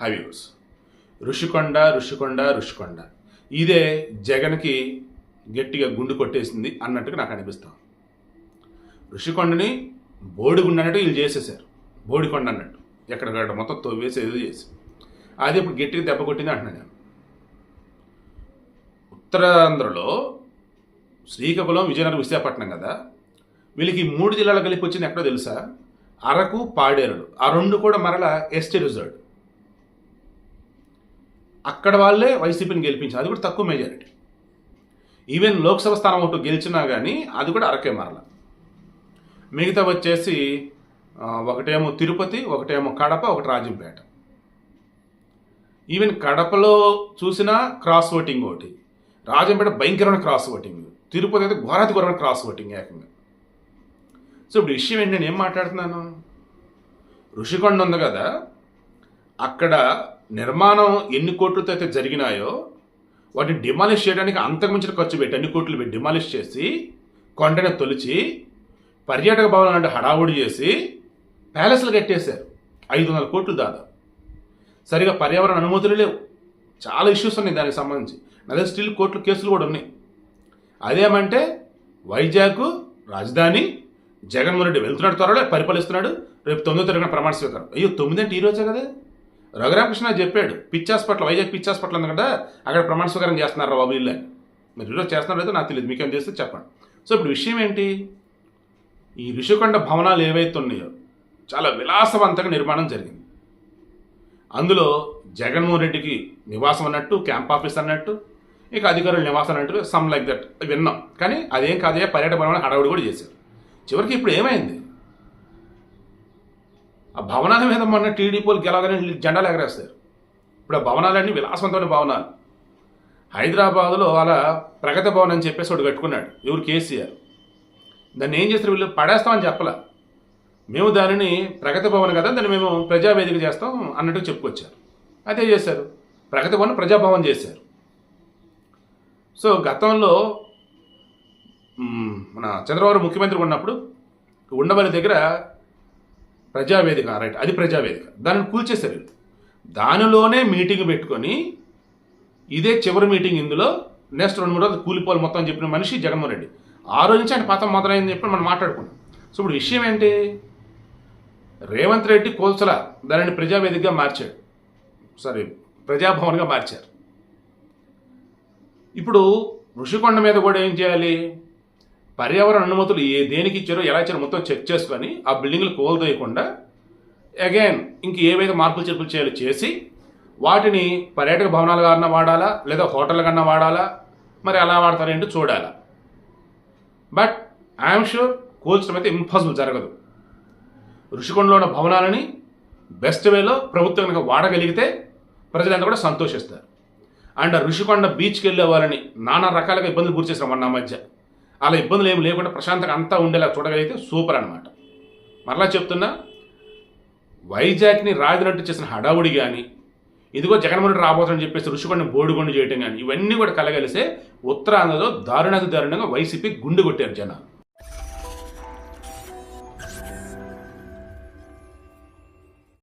హైవ్యూస్. ఋషికొండ ఋషికొండ ఋషికొండ. ఇదే జగన్కి గట్టిగా గుండు కొట్టేసింది అన్నట్టుగా నాకు అనిపిస్తాం ఋషికొండని బోడిగుండ అన్నట్టు వీళ్ళు చేసేసారు బోడికొండ అన్నట్టు. ఎక్కడికక్కడ మొత్తం తవ్వేసి ఏదో చేసి. అది ఇప్పుడు గట్టిగా దెబ్బ కొట్టింది అంటున్నాను నేను. ఉత్తరాంధ్రలో శ్రీకాకుళం విజయనగరం విశాఖపట్నం కదా. వీళ్ళకి మూడు జిల్లాలు కలిపి వచ్చింది ఎక్కడో తెలుసా? అరకు పాడేరులు. ఆ రెండు కూడా మరలా ఎస్టీ రిజర్వ్ అక్కడ వాళ్ళే వైసీపీని గెలిపించారు. అది కూడా తక్కువ మెజారిటీ ఈవెన్ లోక్సభ స్థానం ఒకటి గెలిచినా కానీ అది కూడా అరకే మరల. మిగతా వచ్చేసి ఒకటేమో తిరుపతి ఒకటేమో కడప ఒకటి రాజంపేట. ఈవెన్ కడపలో చూసినా క్రాస్ ఓటింగ్ ఒకటి. రాజంపేట భయంకరమైన క్రాస్ ఓటింగ్ తిరుపతి అయితే ఘోరాతి ఘోరమైన క్రాస్ ఓటింగ్ ఏకంగా. సో ఇప్పుడు విషయం ఏంటి? నేను ఏం మాట్లాడుతున్నాను? ఋషికొండ ఉంది కదా. అక్కడ నిర్మాణం ఎన్ని కోట్లతో అయితే జరిగినాయో వాటిని డిమాలిష్ చేయడానికి అంతకుమించిన ఖర్చు పెట్టి అన్ని కోట్లు పెట్టి డిమాలిష్ చేసి కొండని తొలిచి పర్యాటక భవనం అంటే హడావుడి చేసి ప్యాలెస్లు కట్టేశారు. ఐదు వందల కోట్లు దాదాపు. సరిగా పర్యావరణ అనుమతులు లేవు. చాలా ఇష్యూస్ ఉన్నాయి దానికి సంబంధించి. అదే స్టిల్ కోర్టులు కేసులు కూడా ఉన్నాయి. అదేమంటే వైజాగ్ రాజధాని జగన్మోహన్ రెడ్డి వెళ్తున్నాడు త్వరలో పరిపాలిస్తున్నాడు. రేపు తొమ్మిదో తరగతి ప్రమాణ స్వీకారం. అయ్యో తొమ్మిది అంటే ఈరోజే కదా? రఘురామకృష్ణ చెప్పాడు పిచ్చి హాస్పిటల్ వైజాగ్ పిచ్చి హాస్పిటల్ ఎందుకంటే అక్కడ ప్రమాణ స్వీకారం చేస్తున్నారు బాబు ఇల్లు అని మీరు ఈరోజు చేస్తున్నారో లేదో నాకు తెలియదు మీకేం చేస్తే చెప్పండి. సో ఇప్పుడు విషయం ఏంటి? ఈ ఋషికొండ భవనాలు ఏవైతే ఉన్నాయో చాలా విలాసవంతంగా నిర్మాణం జరిగింది. అందులో జగన్మోహన్ రెడ్డికి నివాసం అన్నట్టు క్యాంప్ ఆఫీస్ అన్నట్టు ఇక అధికారులు నివాసం అన్నట్టు సమ్ లైక్ దట్ విన్నాం. కానీ అదేం కాదే పర్యటన భవనం హడావుడి కూడా చేశారు. చివరికి ఇప్పుడు ఏమైంది? ఆ భవనాల మీద మొన్న టీడీపీలు గెలవగానే వీళ్ళు జెండాలు ఎగరేస్తారు. ఇప్పుడు ఆ భవనాలన్నీ విలాసవంతమైన భవనాలు. హైదరాబాద్లో అలా ప్రగతి భవన్ అని చెప్పేసి ఒకటి కట్టుకున్నాడు. ఎవరు? కేసీఆర్. దాన్ని ఏం చేస్తారు వీళ్ళు? పడేస్తామని చెప్పలా. మేము దానిని ప్రగతి భవన్ కదా దాన్ని మేము ప్రజావేదిక చేస్తాం అన్నట్టు చెప్పుకొచ్చారు. అదే చేశారు? ప్రగతి భవన్ ప్రజాభవన్ చేశారు. సో గతంలో మన చంద్రబాబు ముఖ్యమంత్రి ఉన్నప్పుడు ఉండవల్లి దగ్గర ప్రజావేదిక రైట్ అది ప్రజావేదిక. దానిని కూల్చేశారు దానిలోనే మీటింగ్ పెట్టుకొని ఇదే చివరి మీటింగ్ ఇందులో నెక్స్ట్ రెండు మూడు రోజులు కూలిపోవాలి మొత్తం చెప్పిన మనిషి జగన్మోహన్ రెడ్డి. ఆ రోజు నుంచి ఆయన పతం మొదలైందని చెప్పి మనం మాట్లాడుకున్నాం. సో ఇప్పుడు విషయం ఏంటి? రేవంత్ రెడ్డి కోల్చల దానిని ప్రజావేదికగా మార్చాడు. సారీ ప్రజాభవన్గా మార్చారు. ఇప్పుడు ఋషికొండ మీద కూడా ఏం చేయాలి? పర్యావరణ అనుమతులు ఏ దేనికి ఇచ్చారో ఎలా ఇచ్చారో మొత్తం చెక్ చేసుకొని ఆ బిల్డింగ్లు కోల్దేయకుండా అగైన్ ఇంక ఏవైతే మార్పులు చేర్పులు చేయాలో చేసి వాటిని పర్యాటక భవనాల కన్నా వాడాలా లేదా హోటల్ కన్నా వాడాలా మరి ఎలా వాడతారేంటో చూడాలా. బట్ ఐఎమ్ షూర్ కూల్చడం అయితే ఇంపాసిబుల్ జరగదు. ఋషికొండలో ఉన్న భవనాలని బెస్ట్ వేలో ప్రభుత్వం కనుక వాడగలిగితే ప్రజలంతా కూడా సంతోషిస్తారు. అండ్ ఋషికొండ బీచ్కి వెళ్ళే వాళ్ళని నానా రకాలుగా ఇబ్బందులు గురి చేసిన మన మధ్య. అలా ఇబ్బందులు ఏమి లేకుండా ప్రశాంతంగా అంతా ఉండేలా చూడగలిగితే సూపర్ అనమాట మరలా చెప్తున్నా వైజాగ్ని రాజునట్టు చేసిన హడావుడి కానీ ఇదిగో జగన్మోహన్ రాబోతుందని చెప్పేసి ఋషికొండ బోడుగొండు చేయటం కానీ ఇవన్నీ కూడా కలగలిసే ఉత్తరాంధ్రలో దారుణాది దారుణంగా వైసీపీ గుండు కొట్టారు జనాలు.